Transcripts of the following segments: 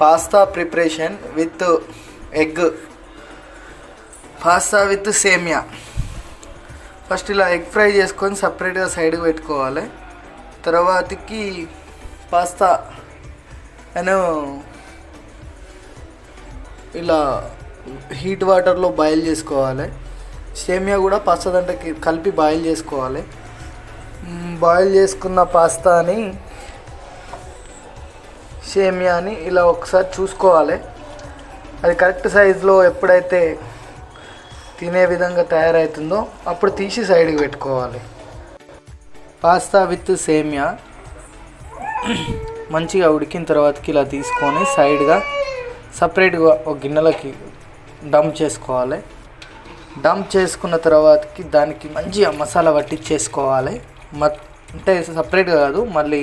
Pasta preparation with egg. Pasta with semiya. First ఇలా egg fry చేసుకొని సపరేట్గా సైడ్కి పెట్టుకోవాలి. తర్వాతకి పాస్తా నేను ఇలా హీట్ వాటర్లో బాయిల్ చేసుకోవాలి. సేమియా కూడా పాస్తా దంటకి కలిపి బాయిల్ చేసుకోవాలి. బాయిల్ చేసుకున్న పాస్తాని సేమియాని ఇలా ఒకసారి చూసుకోవాలి. అది కరెక్ట్ సైజులో ఎప్పుడైతే తినే విధంగా తయారవుతుందో అప్పుడు తీసి సైడ్కి పెట్టుకోవాలి. పాస్తా విత్ సేమియా. మంచిగా ఉడికిన తర్వాతకి ఇలా తీసుకొని సైడ్గా సపరేట్గా ఒక గిన్నెలకి డంప్ చేసుకోవాలి. డంప్ చేసుకున్న తర్వాతకి దానికి మంచిగా మసాలా పట్టించేసుకోవాలి మ అంటే సపరేట్గా కాదు మళ్ళీ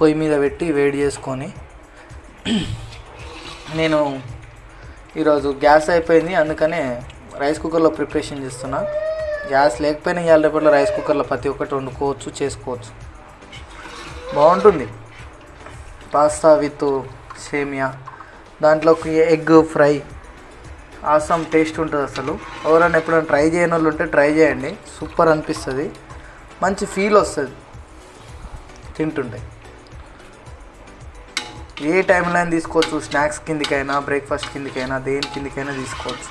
పొయ్యి మీద పెట్టి వేడి చేసుకొని నేను ఈరోజు గ్యాస్ అయిపోయింది అందుకనే రైస్ కుక్కర్లో ప్రిపరేషన్ చేస్తున్నా. గ్యాస్ లేకపోయినా ఇవాళ రేపట్లో రైస్ కుక్కర్లో ప్రతి ఒక్కటి వండుకోవచ్చు చేసుకోవచ్చు. బాగుంటుంది. పాస్తా విత్ సేమియా. దాంట్లోకి ఎగ్ ఫ్రై. ఆసం టేస్ట్ ఉంటుంది అసలు. ఎవరైనా ఎప్పుడైనా ట్రై చేయని వాళ్ళు ఉంటే ట్రై చేయండి. సూపర్ అనిపిస్తుంది. మంచి ఫీల్ వస్తుంది. తింటుంటే. ఏ టైంలో అయినా తీసుకోవచ్చు. స్నాక్స్ కిందికైనా బ్రేక్ఫాస్ట్ కిందికైనా దేని కిందికైనా తీసుకోవచ్చు.